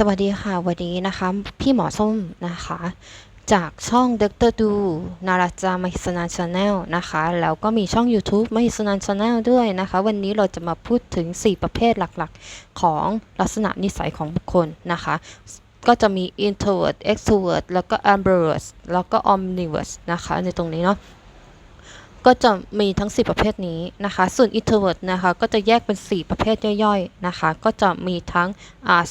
สวัสดีค่ะ วันนี้นะคะ พี่หมอส้มนะคะ จากช่องดรดูนาราจามาฮิสนันชาแนลนะคะ แล้วก็มีช่อง YouTube มาฮิสนันชาแนลด้วยนะคะ วันนี้เราจะมาพูดถึง 4 ประเภทหลักๆ ของลักษณะนิสัยของบุคคลนะคะ ก็จะมี introvert extrovert แล้วก็ ambivert แล้วก็ omnivert นะคะ ในตรงนี้เนาะ ก็จะมีทั้ง 4 ประเภทนี้นะคะ ส่วน introvert นะคะก็จะแยกเป็น 4 ประเภทย่อยๆนะคะ ก็จะมีทั้ง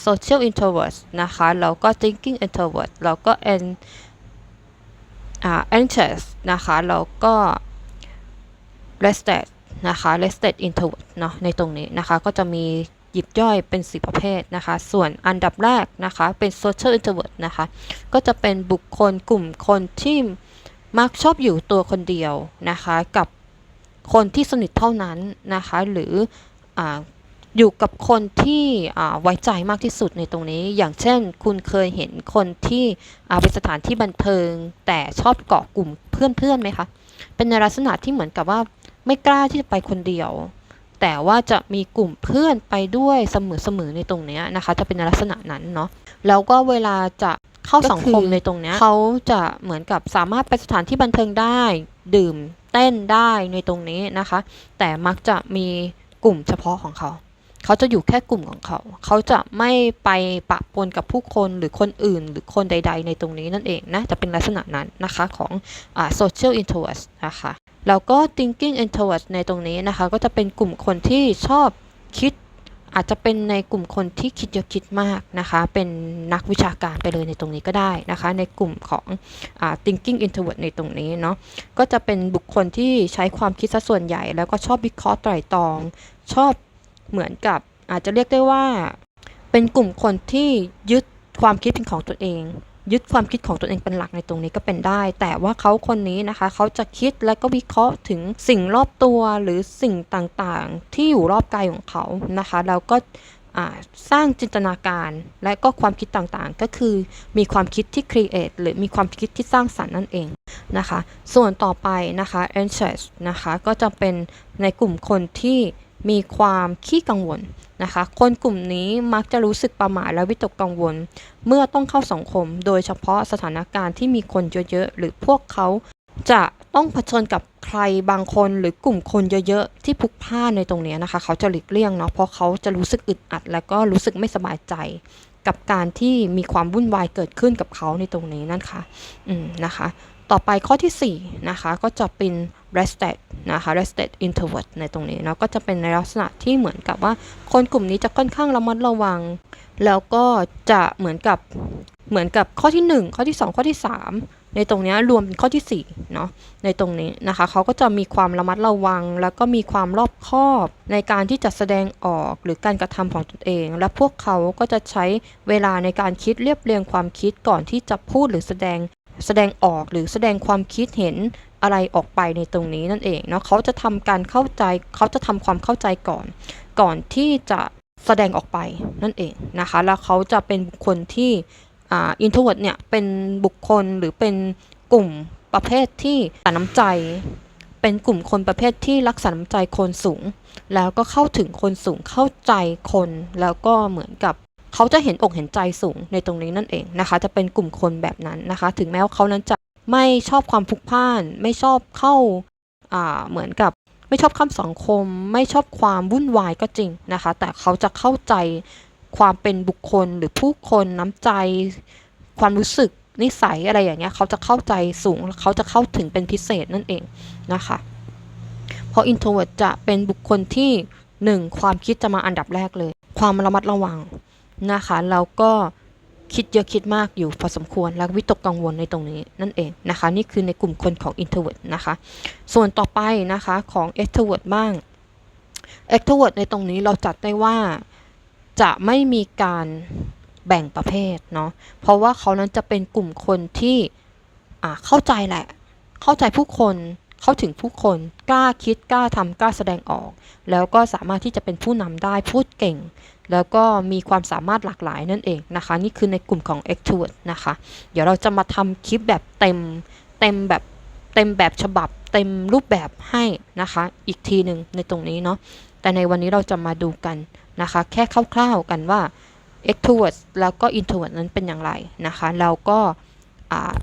social introvert นะคะแล้วก็ thinking introvert แล้วก็ an อ่า anxious นะคะแล้วก็ rested นะคะ rested introvert เนาะในตรงนี้นะคะก็จะมีหยิบย่อยเป็น 4 ประเภทนะคะ ส่วนอันดับแรกนะคะเป็น social introvert นะคะ ก็จะเป็นบุคคลกลุ่มคนที่ มักชอบอยู่ตัวคนเดียวนะคะกับคนที่สนิทเท่านั้นนะคะหรือออยู่กับคนที่ไว้ใจมากที่สุดในตรงนี้ อย่างเช่น คุณเคยเห็นคนที่ไปสถานที่บันเทิง แต่ชอบเกาะกลุ่มเพื่อนๆไหมคะ เป็นในลักษณะที่เหมือนกับว่าไม่กล้าที่จะไปคนเดียว แต่ว่าจะมีกลุ่มเพื่อนไปด้วยเสมอๆในตรงนี้นะคะ จะเป็นในลักษณะนั้นเนาะ แล้วก็เวลาจะ เข้าสังคมในตรงเนี้ยเขาจะเหมือนกับสามารถไปสถานที่บันเทิงได้ดื่มเต้นได้ในตรงนี้นะคะ แต่มักจะมีกลุ่มเฉพาะของเขา เขาจะอยู่แค่กลุ่มของเขา เขาจะไม่ไปปะปนกับผู้คนหรือคนอื่น หรือคนใด ๆ ในตรงนี้นั่นเองนะจะเป็นลักษณะนั้นนะคะของอ่า social introvert นะคะแล้วก็ thinking introvert ในตรงนี้นะคะ ก็จะเป็นกลุ่มคนที่ชอบคิด อาจจะเป็นในกลุ่มคนที่คิดเยอะคิดมากนะคะ เป็นนักวิชาการไปเลยในตรงนี้ก็ได้นะคะ ในกลุ่มของอ thinking introvert ในตรงนี้เนาะ ก็จะเป็นบุคคลที่ใช้ความคิดซะส่วนใหญ่ แล้วก็ชอบวิเคราะห์ไตร่ตรอง ชอบเหมือนกับอาจจะเรียกได้ว่า เป็นกลุ่มคนที่ยึดความคิดเป็นของตัวเอง ยึดความคิดของตัวเองเป็นหลักในตรงนี้ก็เป็นได้ แต่ว่าเขาคนนี้นะคะเขาจะคิดและก็วิเคราะห์ถึงสิ่งรอบตัวหรือสิ่งต่างๆ ที่อยู่รอบกายของเขานะคะแล้วก็สร้างจินตนาการและก็ความคิดต่างๆ ก็คือมีความคิดที่ create หรือมีความคิดที่สร้างสรรค์นั่นเองนะคะ ส่วนต่อไปนะคะ anxious นะคะก็จะเป็นในกลุ่มคนที่ มีความขี้กังวลนะคะ คนกลุ่มนี้มักจะรู้สึกประหม่าและวิตกกังวล เมื่อต้องเข้าสังคม โดยเฉพาะสถานการณ์ที่มีคนเยอะๆ หรือพวกเขาจะต้องเผชิญกับใครบางคนหรือกลุ่มคนเยอะๆ ที่พลุกพล่านในตรงนี้นะคะ เขาจะหลีกเลี่ยงเนาะเพราะเขาจะรู้สึกอึดอัด และก็รู้สึกไม่สบายใจกับการที่มีความวุ่นวายเกิดขึ้นกับเขาในตรงนี้นั่นค่ะ อืมนะคะ ต่อไปข้อที่4นะคะก็จะเป็น rested นะคะ rested introvert ในตรงนี้เนาะก็จะเป็นในลักษณะที่เหมือนกับว่า คนกลุ่มนี้จะค่อนข้างระมัดระวัง แล้วก็จะเหมือนกับเหมือนกับข้อที่ 1 ข้อที่ 2 ข้อที่ 3 ในตรงนี้รวมเป็นข้อที่4เนาะในตรงนี้นะคะเขาก็จะมีความระมัดระวัง แล้วก็มีความรอบคอบในการที่จะแสดงออกหรือการกระทำของตนเอง และพวกเขาก็จะใช้เวลาในการคิดเรียบเรียงความคิดก่อนที่จะพูดหรือแสดงแสดงออกหรือแสดงความคิดเห็น อะไรออกไปในตรงนี้นั่นเองเนาะเขาจะทำการเข้าใจเขาจะทำความเข้าใจก่อน ก่อนที่จะแสดงออกไปนั่นเองนะคะ แล้วเขาจะเป็นบุคคลที่อ่าอินโทรเวิร์ดเนี่ยเป็นบุคคลหรือเป็นกลุ่มประเภทที่รักษาน้ำใจ เป็นกลุ่มคนประเภทที่รักษาน้ำใจคนสูง แล้วก็เข้าถึงคนสูงเข้าใจคนแล้วก็เหมือนกับเขาจะเห็นอกเห็นใจสูงในตรงนี้นั่นเองนะคะ จะเป็นกลุ่มคนแบบนั้นนะคะ ถึงแม้ว่าเขานั้นจะ ไม่ชอบความพลุกพล่าน ไม่ชอบเข้าอ่าเหมือนกับไม่ชอบข้ามสังคม ไม่ชอบความวุ่นวายก็จริงนะคะ แต่เขาจะเข้าใจความเป็นบุคคลหรือผู้คนน้ำใจ ความรู้สึกนิสัยอะไรอย่างเงี้ยเขาจะเข้าใจสูงเขาจะเข้าถึงเป็นพิเศษนั่นเองนะคะเพราะ introvert จะเป็นบุคคลที่หนึ่งความคิดจะมาอันดับแรกเลย ความระมัดระวังนะคะแล้วก็ คิดเยอะคิดมากอยู่พอสมควรและวิตกกังวลในตรงนี้นั่นเองนะคะ นี่คือในกลุ่มคนของ introvert นะคะ ส่วนต่อไปนะคะของ extrovert บ้าง extrovert ในตรงนี้เราจัดได้ว่าจะไม่มีการแบ่งประเภทเนาะเพราะว่าเขานั้นจะเป็นกลุ่มคนที่อ่าเข้าใจแหละ เข้าใจผู้คนเข้าถึงผู้คนกล้าคิดกล้าทำกล้าแสดงออก แล้วก็สามารถที่จะเป็นผู้นำได้พูดเก่ง แล้วก็มีความสามารถหลากหลายนั่นเองนะคะ นี่คือในกลุ่มของ extrovert นะคะ เดี๋ยวเราจะมาทำคลิปแบบเต็มเต็มแบบเต็มแบบฉบับเต็มรูปแบบให้นะคะ อีกทีหนึ่งในตรงนี้เนาะแต่ในวันนี้เราจะมาดูกันนะคะ แค่คร่าวๆกันว่า extrovert แล้วก็ introvert นั้นเป็นอย่างไรนะคะแล้วก็อ่า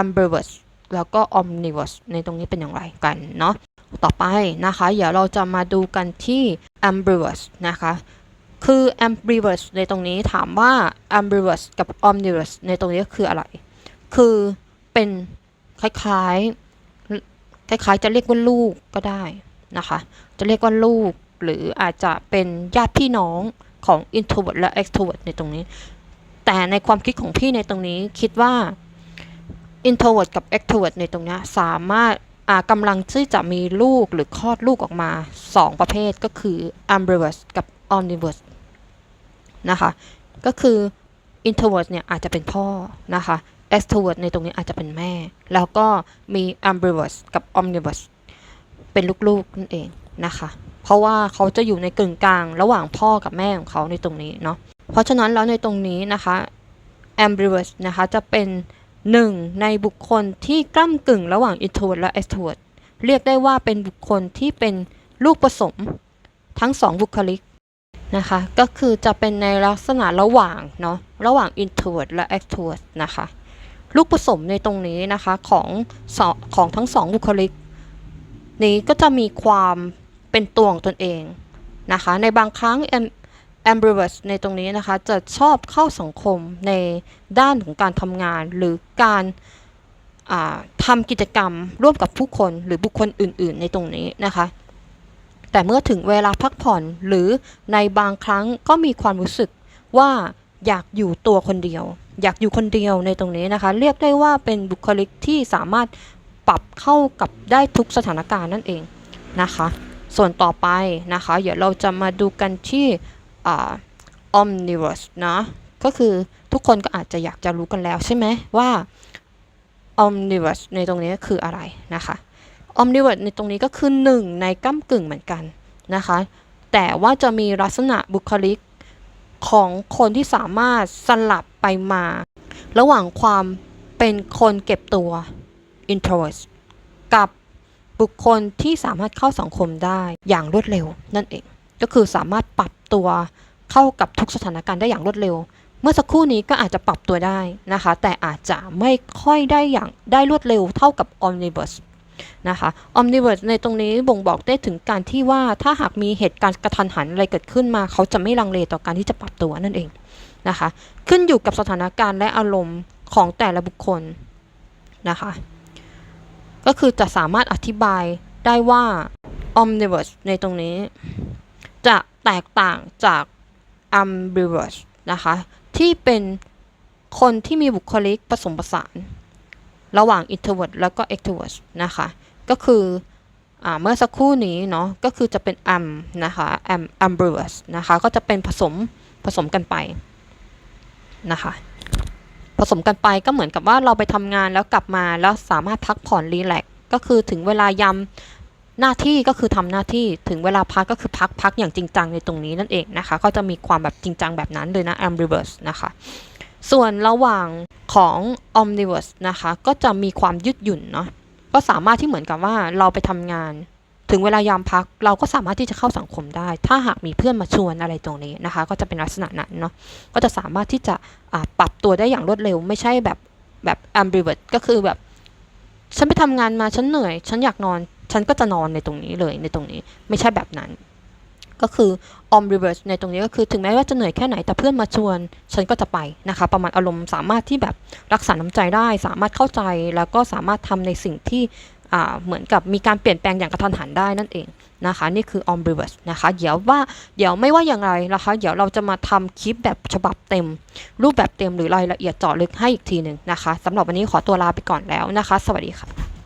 ambivert แล้วก็ omnivert ในตรงนี้เป็นอย่างไรกันเนาะต่อไปนะคะ เดี๋ยวเราจะมาดูกันที่ ambivert นะคะ คือ ambivert ในตรงนี้ถามว่า ambivert กับ omnivert ในตรงนี้คืออะไร คือเป็นคล้ายๆ คล้ายๆ จะเรียกว่าลูกก็ได้นะคะ จะเรียกว่าลูก หรืออาจจะเป็นญาติพี่น้องของ introvert และ extrovert ในตรงนี้ แต่ในความคิดของพี่ในตรงนี้คิดว่า introvert กับ extrovert ในตรงนี้สามารถอ่ากำลังที่จะมีลูกหรือคลอดลูกออกมา 2 ประเภทก็คือ ambivert กับ omnivert นะคะ ก็คือ introvert เนี่ยอาจจะเป็นพ่อนะคะ extrovert ในตรงนี้อาจจะเป็นแม่ แล้วก็มี ambivert กับ omnivert เป็นลูกๆนั่นเองนะคะ เพราะว่าเขาจะอยู่ในกึ่งกลางระหว่างพ่อกับแม่ของเขาในตรงนี้เนาะ เพราะฉะนั้นแล้วในตรงนี้นะคะ ambivert นะคะจะเป็นหนึ่งในบุคคลที่กล้ำกึ่งระหว่าง introvert และ extrovert เรียกได้ว่าเป็นบุคคลที่เป็นลูกผสมทั้งสองบุคลิก นะคะ ก็คือจะเป็นในลักษณะระหว่างเนาะ ระหว่าง introvert และ extrovert นะคะ ลูกผสมในตรงนี้นะคะของของทั้งสองบุคลิก นี้ก็จะมีความเป็นตัวของตนเองนะคะ ในบางครั้ง ambivert ในตรงนี้นะคะ จะชอบเข้าสังคมในด้านของการทำงาน หรือการทำกิจกรรมร่วมกับผู้คนหรือบุคคลอื่น ๆ ในตรงนี้นะคะ แต่เมื่อถึงเวลาพักผ่อนหรือในบางครั้งก็มีความรู้สึกว่าอยากอยู่ตัวคนเดียว อยากอยู่คนเดียวในตรงนี้นะคะ เรียกได้ว่าเป็นบุคลิกที่สามารถปรับเข้ากับได้ทุกสถานการณ์นั่นเองนะคะ ส่วนต่อไปนะคะ เดี๋ยวเราจะมาดูกันที่อ omnivores นะก็คือทุกคนก็อาจจะอยากจะรู้กันแล้วใช่ไหมว่า omnivores ในตรงนี้คืออะไรนะคะ omnivore ในตรงนี้ก็คือหนึ่งในก้ากึ่งเหมือนกันนะคะ แต่ว่าจะมีลักษณะบุคลิกของคนที่สามารถสลับไปมา ระหว่างความเป็นคนเก็บตัว introvert กับบุคคลที่สามารถเข้าสังคมได้อย่างรวดเร็วนั่นเอง ก็คือสามารถปรับตัวเข้ากับทุกสถานการณ์ได้อย่างรวดเร็ว เมื่อสักครู่นี้ก็อาจจะปรับตัวได้นะคะ แต่อาจจะไม่ค่อยได้อย่างได้รวดเร็วเท่ากับ omnibus นะคะ omnibus ในตรงนี้บ่งบอกได้ถึงการที่ว่าถ้าหากมีเหตุการณ์กระทันหันอะไรเกิดขึ้นมา เขาจะไม่ลังเลต่อการที่จะปรับตัวนั่นเองนะคะ ขึ้นอยู่กับสถานการณ์และอารมณ์ของแต่ละบุคคลนะคะ ก็คือจะสามารถอธิบายได้ว่า omnibus ในตรงนี้ จะแตกต่างจาก ambivert นะคะ ที่เป็นคนที่มีบุคลิกผสมผสาน ระหว่าง introvert แล้วก็ extrovert นะคะ ก็คืออเมื่อสักครู่นี้เนาะก็คือจะเป็น am นะคะ am ambivert นะคะ ก็จะเป็นผสมผสมกันไปนะคะผสมกันไปก็เหมือนกับว่าเราไปทำงานแล้วกลับมาแล้วสามารถพักผ่อนรีแลกซ์ก็คือถึงเวลายำหน้าที่ก็คือทำหน้าที่ถึงเวลาพักก็คือพักพักอย่างจริงจังในตรงนี้นั่นเองนะคะ ก็จะมีความแบบจริงจังแบบนั้นเลยนะ ambivert นะคะ ส่วนระหว่างของ omnivert นะคะ ก็จะมีความยืดหยุ่นเนาะก็สามารถที่เหมือนกับว่าเราไปทำงาน ถึงเวลายามพักเราก็สามารถที่จะเข้าสังคมได้ ถ้าหากมีเพื่อนมาชวนอะไรตรงนี้นะคะ ก็จะเป็นลักษณะนั้นเนาะก็จะสามารถที่จะปรับตัวได้อย่างรวดเร็ว ไม่ใช่แบบแบบ ambivert ก็คือแบบ ฉันไปทำงานมาฉันเหนื่อย ฉันอยากนอน ฉันก็จะนอนในตรงนี้เลยในตรงนี้ ไม่ใช่แบบนั้น ก็คือ omnivert ในตรงนี้ก็คือถึงแม้ว่าจะเหนื่อยแค่ไหนแต่เพื่อนมาชวน ฉันก็จะไปนะคะ ประมาณอารมณ์สามารถที่แบบรักษาน้ำใจได้ สามารถเข้าใจแล้วก็สามารถทำในสิ่งที่เหมือนกับมีการเปลี่ยนแปลงอย่างกระทันหันได้นั่นเองนะคะ นี่คือ omnivert นะคะ เดี๋ยวว่าเดี๋ยวไม่ว่าอย่างไรนะคะ เดี๋ยวเราจะมาทำคลิปแบบฉบับเต็ม รูปแบบเต็มหรือรายละเอียดเจาะลึกให้อีกทีหนึ่งนะคะสำหรับวันนี้ขอตัวลาไปก่อนแล้วนะคะ สวัสดีค่ะ